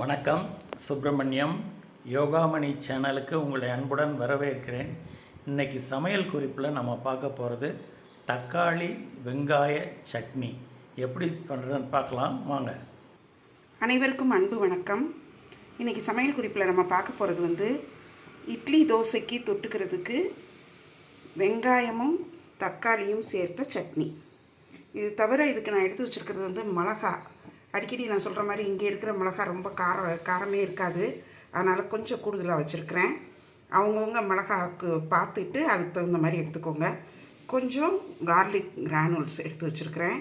வணக்கம். சுப்பிரமணியம் யோகாமணி சேனலுக்கு உங்களை அன்புடன் வரவேற்கிறேன். இன்னைக்கு சமையல் குறிப்பில் நம்ம பார்க்க போகிறது தக்காளி வெங்காய சட்னி. எப்படி பண்ணுறதுன்னு பார்க்கலாம். வாங்க. அனைவருக்கும் அன்பு வணக்கம். இன்றைக்கி சமையல் குறிப்பில் நம்ம பார்க்க போகிறது வந்து இட்லி தோசைக்கு தொட்டுக்கிறதுக்கு வெங்காயமும் தக்காளியும் சேர்த்த சட்னி. இது தவிர இதுக்கு நான் எடுத்து வச்சுருக்கிறது வந்து மிளகா. அடிக்கடி நான் சொல்கிற மாதிரி இங்கே இருக்கிற மிளகா ரொம்ப காரம் காரமே இருக்காது. அதனால் கொஞ்சம் கூடுதலாக வச்சுருக்கிறேன். அவங்கவுங்க மிளகாக்கு பார்த்துட்டு அதுக்கு தகுந்த மாதிரி எடுத்துக்கோங்க. கொஞ்சம் கார்லிக் கிரானுல்ஸ் எடுத்து வச்சுருக்கிறேன்.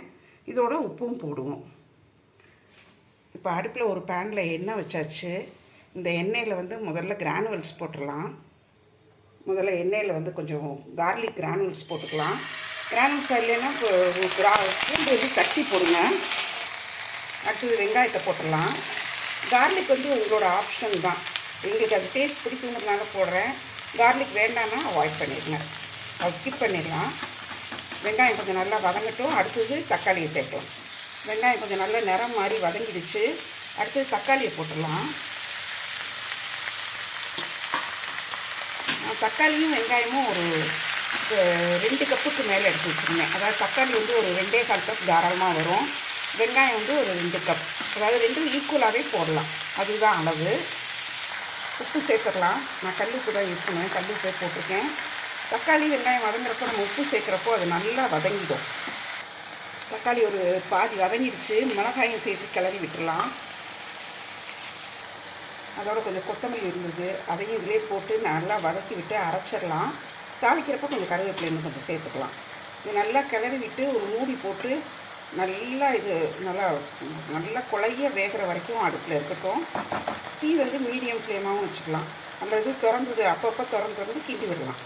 இதோட உப்பும் போடுவோம். இப்போ அடுப்பில் ஒரு பேனில் எண்ணெய் வச்சாச்சு. இந்த எண்ணெயில் வந்து முதல்ல கிரானுவல்ஸ் போட்டுடலாம். முதல்ல எண்ணெயில் வந்து கொஞ்சம் கார்லிக் கிரானுவல்ஸ் போட்டுக்கலாம். கிரானுவல்ஸ் இல்லைன்னா இப்போ கிரா பூண்டு வந்து தட்டி போடுங்க. அடுத்தது வெங்காயத்தை போட்டுடலாம். கார்லிக் வந்து உங்களோட ஆப்ஷன் தான். எங்களுக்கு அது டேஸ்ட் பிடிக்குங்கிறதுனால போடுறேன். கார்லிக் வேண்டாம்னா அவாய்ட் பண்ணிடுங்க. அது ஸ்கிப் பண்ணிடலாம். வெங்காயம் கொஞ்சம் நல்லா வதங்கட்டும். அடுத்தது தக்காளியை சேர்க்கலாம் வெங்காயம் கொஞ்சம் நல்லா நிறம் மாதிரி வதங்கிடுச்சு. அடுத்தது தக்காளியை போட்டுடலாம். தக்காளியும் வெங்காயமும் ஒரு ரெண்டு கப்புக்கு மேலே எடுத்து வச்சுருந்தேன். அதாவது தக்காளி வந்து ஒரு ரெண்டே கால் கப் தாராளமாக வரும். வெங்காயம் வந்து ஒரு ரெண்டு கப். அதாவது ரெண்டும் ஈக்குவலாகவே போடலாம். அதுதான் அளவு. உப்பு சேர்த்துடலாம். நான் கல் உப்பு தான் யூஸ் பண்ணுவேன். கல் உப்பே போட்டிருக்கேன். தக்காளி வெங்காயம் வதங்குறப்போ நம்ம உப்பு சேர்க்குறப்போ அது நல்லா வதங்கிடும். தக்காளி ஒரு பாதி வதங்கிடுச்சு. மிளகாயும் சேர்த்து கிளறி விட்டுடலாம். அதோட கொஞ்சம் கொத்தமல்லி இருந்தது. அதையும் இதிலே போட்டு நல்லா வதக்கி விட்டு அரைச்சிடலாம். தாளிக்கிறப்ப கொஞ்சம் கருவேப்பிலையும் இன்னும் கொஞ்சம் சேர்த்துக்கலாம். இது நல்லா கிளறி விட்டு ஒரு மூடி போட்டு நல்லா இது நல்லா நல்லா குழைய வேகிற வரைக்கும் அடுப்பில் இருக்கட்டும். தீ வந்து மீடியம் ஃப்ளேமாகவும் வச்சுக்கலாம். அந்த இது திறந்தது அப்பப்போ திறந்து திறந்து கிண்டி விடலாம்.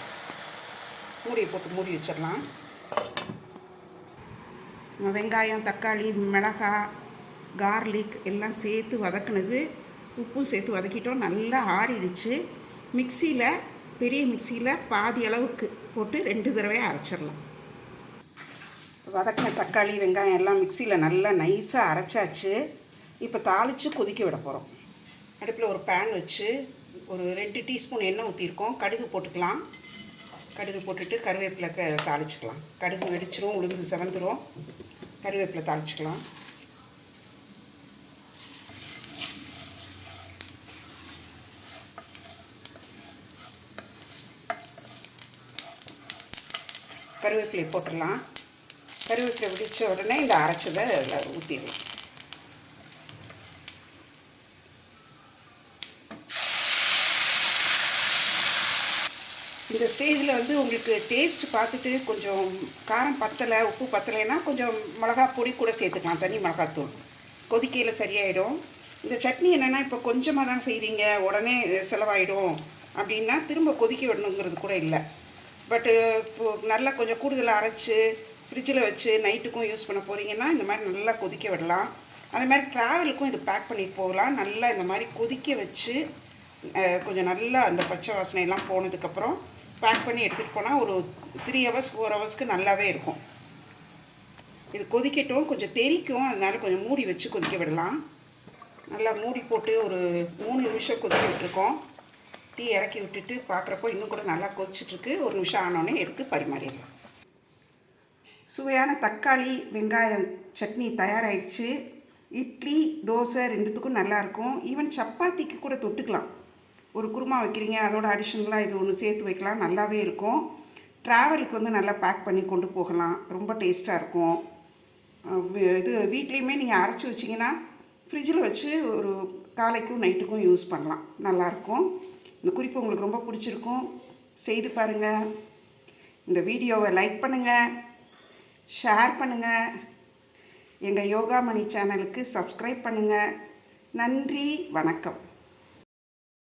மூடியை போட்டு மூடி வச்சிடலாம். வெங்காயம் தக்காளி மிளகாய் கார்லிக் எல்லாம் சேர்த்து வதக்குனது. உப்பும் சேர்த்து வதக்கிட்டோம். நல்லா ஆறிடுச்சு. மிக்சியில் பெரிய மிக்சியில் பாதி அளவுக்கு போட்டு ரெண்டு தடவை அரைச்சிடலாம். வதக்கின தக்காளி வெங்காயம் எல்லாம் மிக்சியில் நல்லா நைஸாக அரைச்சாச்சு. இப்போ தாளித்து கொதிக்க விட போகிறோம் அடுப்பில் ஒரு பேன் வச்சு ஒரு ரெண்டு டீஸ்பூன் எண்ணெய் ஊற்றிருக்கோம் கடுகு போட்டுக்கலாம். கடுகு போட்டுட்டு கருவேப்பிலை க தாளிச்சுக்கலாம். கடுகு வெடிச்சிரும் உளுந்து செவந்துடும் கருவேப்பிலை தாளிச்சுக்கலாம். கருவேப்பிலை போட்டுடலாம். கருவேப்பிலை வெடித்த உடனே இந்த அரைச்சதை அதில் ஊற்றிடுவோம் இந்த ஸ்டேஜில் வந்து உங்களுக்கு டேஸ்ட் பார்த்துட்டு கொஞ்சம் காரம் பத்தலை உப்பு பத்தலைன்னா கொஞ்சம் மிளகா பொடி கூட சேர்த்துக்கலாம் தனி மிளகாத்தூள் கொதிக்கையில் சரியாயிடும். இந்த சட்னி என்னென்னா இப்போ கொஞ்சமாக தான் செய்கிறீங்க உடனே செலவாயிடும் அப்படின்னா திரும்ப கொதிக்க விடணுங்கிறது கூட இல்லை. பட்டு இப்போ நல்லா கொஞ்சம் கூடுதலாக அரைச்சி ஃப்ரிட்ஜில் வச்சு நைட்டுக்கும் யூஸ் பண்ண போகிறீங்கன்னா இந்த மாதிரி நல்லா கொதிக்க விடலாம். அதே மாதிரி ட்ராவலுக்கும் இது பேக் பண்ணிட்டு போகலாம். நல்லா இந்த மாதிரி கொதிக்க வச்சு கொஞ்சம் நல்லா அந்த பச்சை வாசனை எல்லாம் போனதுக்கப்புறம் பேக் பண்ணி எடுத்துகிட்டு போனால் ஒரு த்ரீ ஹவர்ஸ் ஃபோர் ஹவர்ஸ்க்கு நல்லாவே இருக்கும். இது கொதிக்கட்டும். கொஞ்சம் தெறிக்கும் அதனால கொஞ்சம் மூடி வச்சு கொதிக்க விடலாம். நல்லா மூடி போட்டு ஒரு மூணு நிமிஷம் கொதிக்க விட்டுருக்கோம். டீ இறக்கி விட்டுட்டு பார்க்குறப்போ இன்னும் கூட நல்லா கொதிச்சிட்ருக்கு ஒரு நிமிஷம் ஆனோடனே எடுத்து பரிமாறிடலாம். சுவையான தக்காளி வெங்காயம் சட்னி தயாராகிடுச்சு இட்லி தோசை ரெண்டுத்துக்கும் நல்லாயிருக்கும். ஈவன் சப்பாத்திக்கு கூட தொட்டுக்கலாம். ஒரு குருமா வைக்கிறீங்க அதோட அடிஷனலாக இது ஒன்று சேர்த்து வைக்கலாம். நல்லாவே இருக்கும். ட்ராவலுக்கு வந்து நல்லா பேக் பண்ணி கொண்டு போகலாம். ரொம்ப டேஸ்ட்டாக இருக்கும். இது வீட்லேயுமே நீங்கள் அரைச்சி வச்சிங்கன்னா ஃப்ரிட்ஜில் வச்சு ஒரு காலைக்கும் நைட்டுக்கும் யூஸ் பண்ணலாம். நல்லாயிருக்கும். இந்த குறிப்பு உங்களுக்கு ரொம்ப பிடிச்சிருக்கும். செய்து பாருங்கள் இந்த வீடியோவை லைக் பண்ணுங்கள் ஷேர் பண்ணுங்கள் எங்கள் யோகா மணி சேனலுக்கு சப்ஸ்கிரைப் பண்ணுங்கள் நன்றி வணக்கம்.